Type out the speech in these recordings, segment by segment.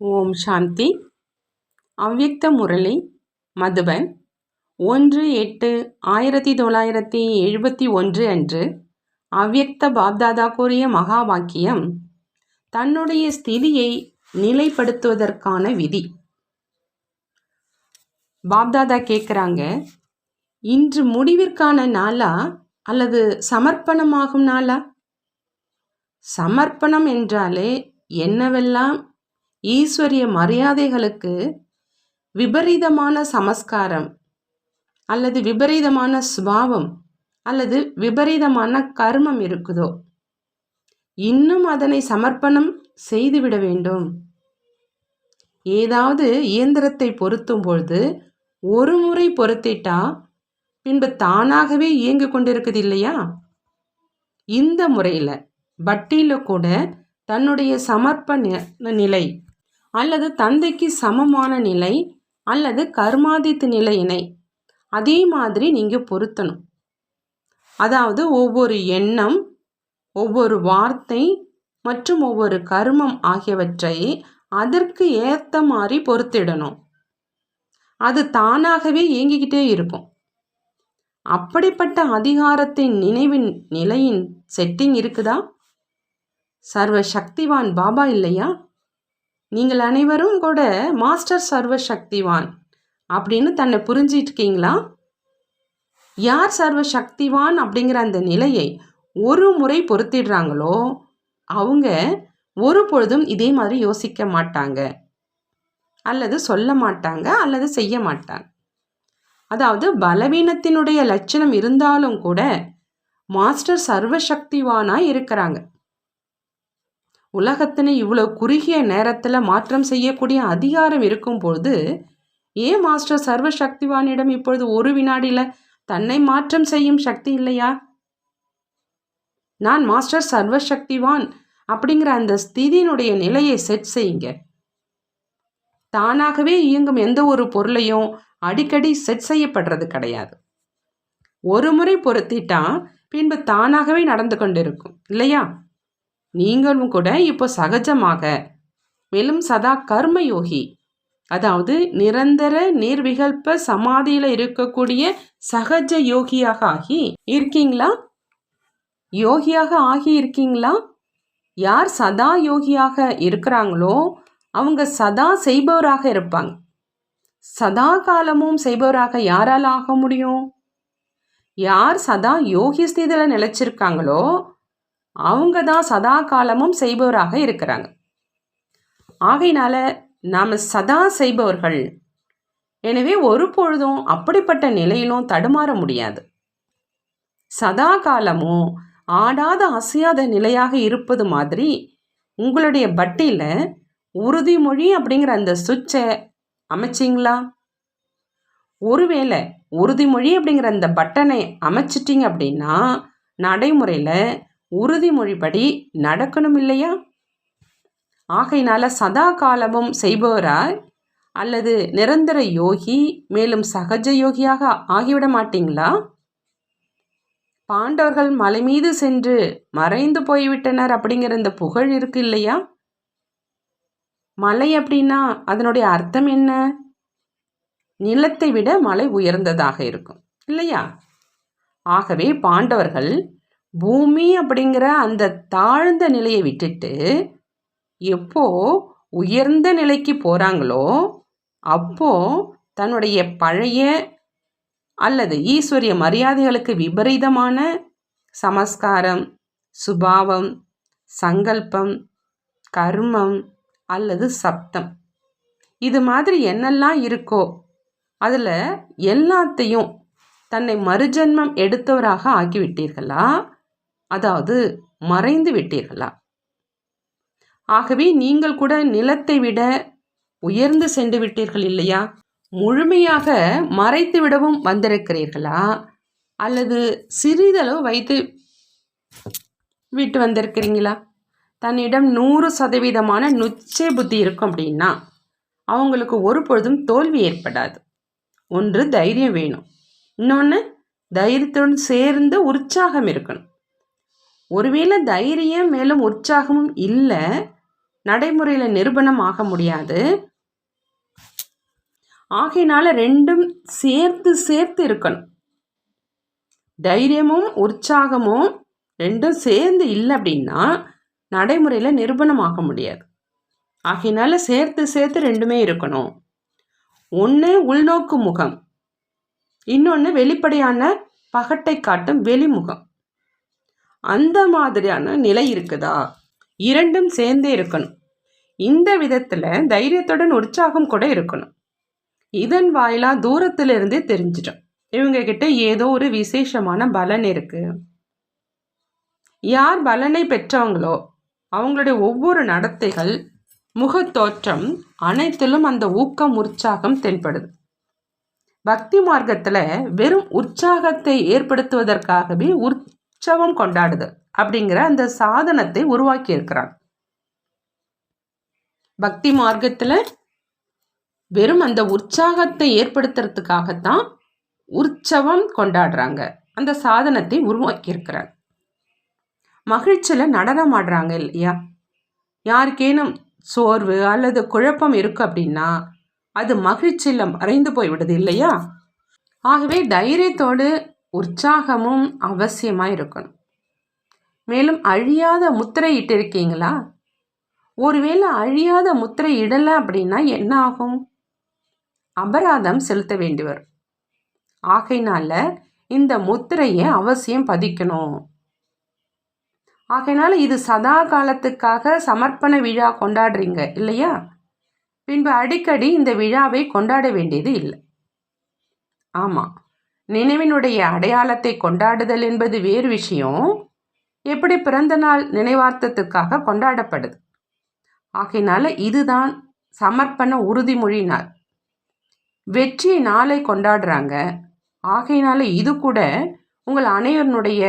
ஓம் சாந்தி. அவ்யக்த முரளி மதுபன் ஒன்று எட்டு ஆயிரத்தி தொள்ளாயிரத்தி எழுபத்தி ஒன்று அன்று அவ்யக்த பாப்தாதா கூறிய மகா வாக்கியம் தன்னுடைய ஸ்திதியை நிலைப்படுத்துவதற்கான விதி. பாப்தாதா கேட்குறாங்க இன்று முடிவிற்கான நாளா அல்லது சமர்ப்பணமாகும் நாளா? சமர்ப்பணம் என்றாலே என்னவெல்லாம் ஈஸ்வரிய மரியாதைகளுக்கு விபரீதமான சமஸ்காரம் அல்லது விபரீதமான சுபாவம் அல்லது விபரீதமான கர்மம் இருக்குதோ? இன்னும் அதனை சமர்ப்பணம் செய்துவிட வேண்டும். ஏதாவது இயந்திரத்தை பொருத்தும் பொழுது ஒரு முறை பொருத்திட்டா பின்பு தானாகவே இயங்கி கொண்டிருக்குது இல்லையா இந்த முறையில் பட்டியில் கூட தன்னுடைய சமர்ப்பண நிலை அல்லது தந்தைக்கு சமமான நிலை அல்லது கர்மாதித்து நிலையினை அதே மாதிரி நீங்கள் பொருத்தணும். அதாவது ஒவ்வொரு எண்ணம் ஒவ்வொரு வார்த்தை மற்றும் ஒவ்வொரு கர்மம் ஆகியவற்றை அதற்கு ஏற்ற மாதிரி பொறுத்திடணும் அது தானாகவே இயங்கிக்கிட்டே இருக்கும். அப்படிப்பட்ட அதிகாரத்தின் நினைவின் நிலையின் செட்டிங் இருக்குதா? சர்வ சக்திவான் பாபா இல்லையா? நீங்கள் அனைவரும் கூட மாஸ்டர் சர்வ சக்திவான் அப்படின்னு தன்னை புரிஞ்சிட்ருக்கீங்களா யார் சர்வ சக்திவான் அப்படிங்கிற அந்த நிலையை ஒரு முறை பொருத்திடுறாங்களோ அவங்க ஒரு பொழுதும் இதே மாதிரி யோசிக்க மாட்டாங்க. அல்லது சொல்ல மாட்டாங்க அல்லது செய்ய மாட்டாங்க. அதாவது பலவீனத்தினுடைய லட்சணம் இருந்தாலும் கூட மாஸ்டர் சர்வசக்திவானாக இருக்கிறாங்க. உலகத்தினை இவ்வளோ குறுகிய நேரத்தில் மாற்றம் செய்யக்கூடிய அதிகாரம் இருக்கும் பொழுது ஏன் மாஸ்டர் சர்வ சக்திவானிடம் இப்பொழுது ஒரு வினாடியில் தன்னை மாற்றம் செய்யும் சக்தி இல்லையா? நான் மாஸ்டர் சர்வ சக்திவான் அப்படிங்கிற அந்த ஸ்திதியினுடைய நிலையை செட் செய்யுங்க. தானாகவே இயங்கும் எந்த ஒரு பொருளையும் அடிக்கடி செட் செய்யப்படுறது கிடையாது. ஒரு முறை பொருத்திட்டா பின்பு தானாகவே நடந்து கொண்டிருக்கும் இல்லையா? நீங்களும் கூட இப்போ சகஜமாக. மேலும் சதா கர்மயோகி. அதாவது நிரந்தர நீர்விகல்ப சமாதியில் இருக்கக்கூடிய சகஜ யோகியாக ஆகி இருக்கீங்களா? யோகியாக ஆகி இருக்கீங்களா? யார் சதா யோகியாக இருக்கிறாங்களோ அவங்க சதா செய்பவராக இருப்பாங்க. சதா காலமும் செய்பவராக யாரால் ஆக முடியும்? யார் சதா யோகி ஸ்திதியில் நிலைச்சிருக்காங்களோ அவங்க தான் சதா காலமும் செய்பவராக இருக்கிறாங்க. ஆகையினால நாம் சதா செய்பவர்கள். எனவே ஒரு பொழுதும் அப்படிப்பட்ட நிலையிலும் தடுமாற முடியாது. சதா காலமும் ஆடாத அசையாத நிலையாக இருப்பது மாதிரி உங்களுடைய பட்டியில் உறுதிமொழி அப்படிங்கிற அந்த சுவிட்சை அமைச்சிங்களா? ஒருவேளை உறுதிமொழி அப்படிங்கிற அந்த பட்டனை அமைச்சிட்டிங்க அப்படின்னா நடைமுறையில் உறுதிமொழிப்படி நடக்கணும் இல்லையா ஆகையினால சதா காலமும் செய்பவராய் அல்லது நிரந்தர யோகி மேலும் சகஜ யோகியாக ஆகிவிட மாட்டீங்களா? பாண்டவர்கள் மலை மீது சென்று மறைந்து போய்விட்டனர் அப்படிங்கிற இந்த புகழ் இருக்கு இல்லையா? மலை அப்படின்னா அதனுடைய அர்த்தம் என்ன? நிலத்தை விட மலை உயர்ந்ததாக இருக்கும் இல்லையா? ஆகவே பாண்டவர்கள் பூமி அப்படிங்கிற அந்த தாழ்ந்த நிலையை விட்டுட்டு எப்போ உயர்ந்த நிலைக்கு போகிறாங்களோ அப்போ தன்னுடைய பழைய அல்லது ஈஸ்வரிய மரியாதைகளுக்கு விபரீதமான சமஸ்காரம் சுபாவம் சங்கல்பம் கர்மம் அல்லது சப்தம். இது மாதிரி என்னெல்லாம் இருக்கோ அதில் எல்லாத்தையும் தன்னை மறுஜன்மம் எடுத்தவராக ஆக்கிவிட்டீர்களா? அதாவது மறைந்து விட்டீர்களா? ஆகவே நீங்கள் கூட நிலத்தை விட உயர்ந்து சென்று விட்டீர்கள் இல்லையா? முழுமையாக மறைத்து விடவும் வந்திருக்கிறீர்களா? அல்லது சிறிதளவு வைத்து விட்டு வந்திருக்கிறீங்களா? தன்னிடம் நூறு சதவீதமான நுச்சே புத்தி இருக்கும் அப்படின்னா அவங்களுக்கு ஒரு பொழுதும் தோல்வி ஏற்படாது. ஒன்று தைரியம் வேணும். இன்னொன்று தைரியத்துடன் சேர்ந்து உற்சாகம் இருக்கணும். ஒருவேளை தைரியம் மேலும் உற்சாகமும் இல்லை நடைமுறையில் நிரூபணம் ஆக முடியாது. ஆகையினால ரெண்டும் சேர்த்து சேர்த்து இருக்கணும். தைரியமும் உற்சாகமும் ரெண்டும் சேர்ந்து இல்லை அப்படின்னா நடைமுறையில் நிரூபணம் ஆக முடியாது. ஆகையினால சேர்த்து சேர்த்து ரெண்டுமே இருக்கணும். ஒன்று உள்நோக்கு முகம் இன்னொன்று வெளிப்படையான பகட்டை காட்டும் வெளிமுகம். அந்த மாதிரியான நிலை இருக்குதா? இரண்டும் சேர்ந்தே இருக்கணும். இந்த விதத்தில் தைரியத்துடன் உற்சாகம் கூட இருக்கணும். இதன் வாயிலாக தூரத்திலிருந்தே தெரிஞ்சிடும். இவங்க கிட்ட ஏதோ ஒரு விசேஷமான பலன் இருக்கு. யார் பலனை பெற்றவங்களோ அவங்களுடைய ஒவ்வொரு நடத்தைகள் முகத்தோற்றம் அனைத்திலும் அந்த ஊக்கம் உற்சாகம் தென்படுது. பக்தி மார்க்கத்தில் வெறும் உற்சாகத்தை ஏற்படுத்துவதற்காகவே உற்சவம் கொண்டாடுது அப்படிங்கிற அந்த சாதனத்தை உருவாக்கி இருக்கிறான் பக்தி மார்க்கத்தில் வெறும் அந்த உற்சாகத்தை ஏற்படுத்துறதுக்காகத்தான் உற்சவம் கொண்டாடுறாங்க. அந்த சாதனத்தை உருவாக்கியிருக்கிறாங்க மகிழ்ச்சியில் நடனம் ஆடுறாங்க இல்லையா? யாருக்கேனும் சோர்வு அல்லது குழப்பம் இருக்கு அப்படின்னா அது மகிழ்ச்சியில் மறைந்து போய்விடுது இல்லையா? ஆகவே தைரியத்தோடு உற்சாகமும் அவசியமாக இருக்கணும். மேலும் அழியாத முத்திரை இட்டிருக்கீங்களா? ஒருவேளை அழியாத முத்திரை இடலை அப்படின்னா என்ன ஆகும்? அபராதம் செலுத்த வேண்டி வரும். ஆகையினால இந்த முத்திரையை அவசியம் பதிக்கணும். ஆகையினால இது சதா காலத்துக்காக சமர்ப்பண விழா கொண்டாடுறீங்க இல்லையா? பின்பு அடிக்கடி இந்த விழாவை கொண்டாட வேண்டியது இல்லை. ஆமாம் நினைவினுடைய அடையாளத்தை கொண்டாடுதல் என்பது வேறு விஷயம். எப்படி பிறந்த நாள் நினைவார்த்தத்துக்காக கொண்டாடப்படுது? ஆகையினால இதுதான் சமர்ப்பண உறுதிமொழினார். வெற்றி நாளை கொண்டாடுறாங்க. ஆகையினால இது கூட உங்கள் அனைவருடைய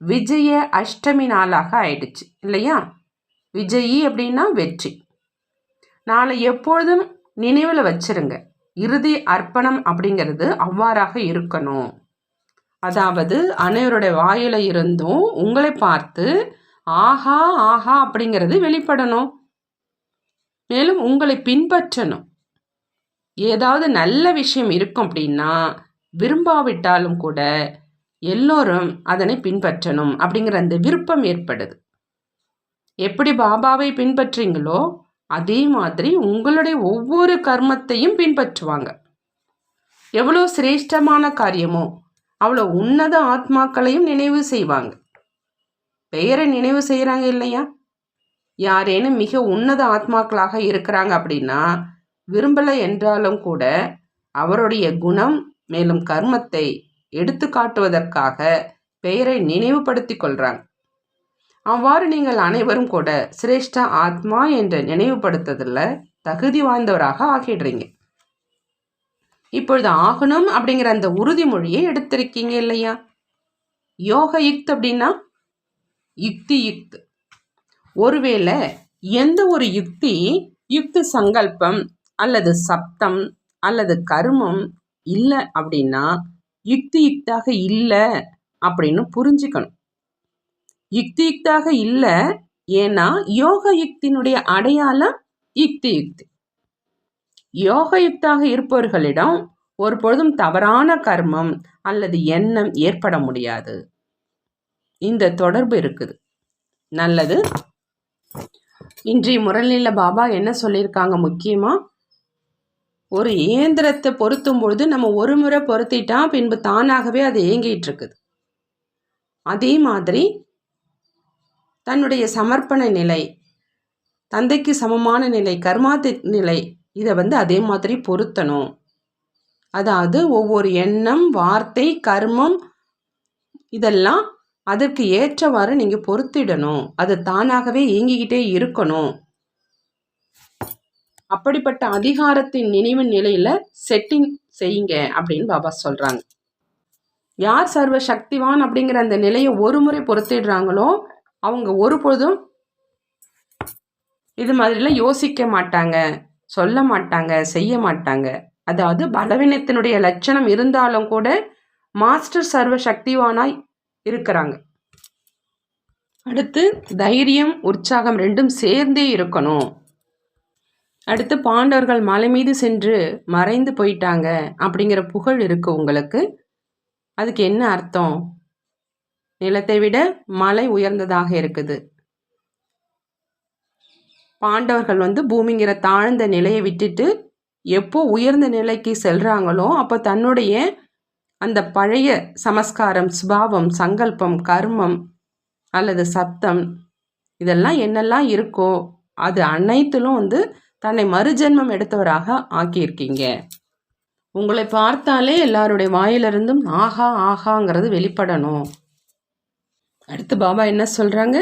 விஜய அஷ்டமி நாளாக ஆயிடுச்சு இல்லையா? விஜயி அப்படின்னா வெற்றி. நாளை எப்பொழுதும் நினைவில் வச்சிருங்க. இறுதி அர்ப்பணம் அப்படிங்கிறது அவ்வாறாக இருக்கணும். அதாவது அனைவருடைய வாயில இருந்தும் உங்களை பார்த்து ஆஹா ஆஹா அப்படிங்கிறது வெளிப்படணும். மேலும் உங்களை பின்பற்றணும். ஏதாவது நல்ல விஷயம் இருக்கும் அப்படின்னா விரும்பாவிட்டாலும் கூட எல்லோரும் அதனை பின்பற்றணும் அப்படிங்கிற அந்த விருப்பம் ஏற்படுது. எப்படி பாபாவை பின்பற்றீங்களோ அதே மாதிரி உங்களுடைய ஒவ்வொரு கர்மத்தையும் பின்பற்றுவாங்க. எவ்வளோ சிரேஷ்டமான காரியமோ அவ்வளோ உன்னத ஆத்மாக்களையும் நினைவு செய்வாங்க. பெயரை நினைவு செய்கிறாங்க இல்லையா? யாரேனும் மிக உன்னத ஆத்மாக்களாக இருக்கிறாங்க அப்படின்னா விரும்பலை என்றாலும் கூட அவருடைய குணம் மேலும் கர்மத்தை எடுத்து காட்டுவதற்காக பெயரை நினைவுபடுத்தி கொள்கிறாங்க அவ்வாறு நீங்கள் அனைவரும் கூட சிரேஷ்ட ஆத்மா என்று நினைவுபடுத்துதலில் தகுதி வாய்ந்தவராக ஆகிடுறீங்க. இப்பொழுது ஆகணும் அப்படிங்கிற அந்த உறுதிமொழியை எடுத்திருக்கீங்க இல்லையா? யோக யுக்த் அப்படின்னா யுக்தி யுக்த். ஒருவேளை எந்த ஒரு யுக்தி யுக்தி சங்கல்பம் அல்லது சப்தம் அல்லது கருமம் இல்லை அப்படின்னா யுக்தி யுக்தாக இல்லை அப்படின்னு புரிஞ்சுக்கணும். யுக்தி யுக்தாக இல்லை. ஏன்னா யோக யுக்தினுடைய அடையாளம் யுக்தி யுக்தி. யோக யுக்தாக இருப்பவர்களிடம் ஒரு பொழுதும் தவறான கர்மம் அல்லது எண்ணம் ஏற்பட முடியாது. இந்த தொடர்பு இருக்குது. நல்லது. இன்றைய முரளியில் பாபா என்ன சொல்லியிருக்காங்க முக்கியமாக ஒரு இயந்திரத்தை பொருத்தும் பொழுது நம்ம ஒரு முறை பொருத்திட்டா பின்பு தானாகவே அது இயங்கிட்டு இருக்குது. அதே மாதிரி தன்னுடைய சமர்ப்பண நிலை தந்தைக்கு சமமான நிலை கர்மாதி நிலை இதை வந்து அதே மாதிரி பொருத்தணும். அதாவது ஒவ்வொரு எண்ணம் வார்த்தை கர்மம் இதெல்லாம் அதற்கு ஏற்றவாறு நீங்கள் பொருத்திடணும். அது தானாகவே இயங்கிக்கிட்டே இருக்கணும். அப்படிப்பட்ட அதிகாரத்தின் நினைவு நிலையில் செட்டிங் செய்யுங்க அப்படின்னு பாபா சொல்கிறாங்க யார் சர்வ சக்திவான் அப்படிங்கிற அந்த நிலையை ஒரு முறை பொருத்திடுறாங்களோ அவங்க ஒரு பொழுதும் இது மாதிரிலாம் யோசிக்க மாட்டாங்க சொல்ல மாட்டாங்க செய்ய மாட்டாங்க. அதாவது பலவீனத்தினுடைய லட்சணம் இருந்தாலும் கூட மாஸ்டர் சர்வ சக்திவானாய் இருக்கிறாங்க. அடுத்து தைரியம் உற்சாகம் ரெண்டும் சேர்ந்தே இருக்கணும். அடுத்து பாண்டவர்கள் மலை மீது சென்று மறைந்து போயிட்டாங்க அப்படிங்கிற புகழ் இருக்கு உங்களுக்கு. அதுக்கு என்ன அர்த்தம்? நிலத்தை விட மலை உயர்ந்ததாக இருக்குது. பாண்டவர்கள் வந்து பூமிங்கிற தாழ்ந்த நிலையை விட்டுட்டு எப்போ உயர்ந்த நிலைக்கு செல்கிறாங்களோ அப்போ தன்னுடைய அந்த பழைய சமஸ்காரம் சுபாவம் சங்கல்பம் கர்மம் அல்லது சப்தம் இதெல்லாம் என்னெல்லாம் இருக்கோ அது அனைத்திலும் வந்து தன்னை மறுஜென்மம் எடுத்தவராக ஆக்கியிருக்கீங்க. உங்களை பார்த்தாலே எல்லாருடைய வாயிலிருந்தும் ஆஹா ஆஹாங்கிறது வெளிப்படணும். அடுத்து பாபா என்ன சொல்கிறாங்க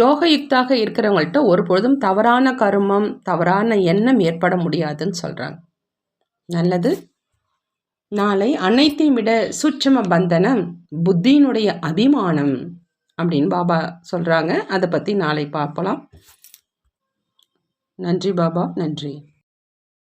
யோக யுக்தாக இருக்கிறவங்கள்ட்ட ஒரு பொழுதும் தவறான கருமம் தவறான எண்ணம் ஏற்பட முடியாதுன்னு சொல்கிறாங்க நல்லது. நாளை அனைத்தையும் விட சூட்சம பந்தனம் புத்தியினுடைய அபிமானம் அப்படின்னு பாபா சொல்கிறாங்க அதை பற்றி நாளை பார்க்கலாம் நன்றி பாபா நன்றி.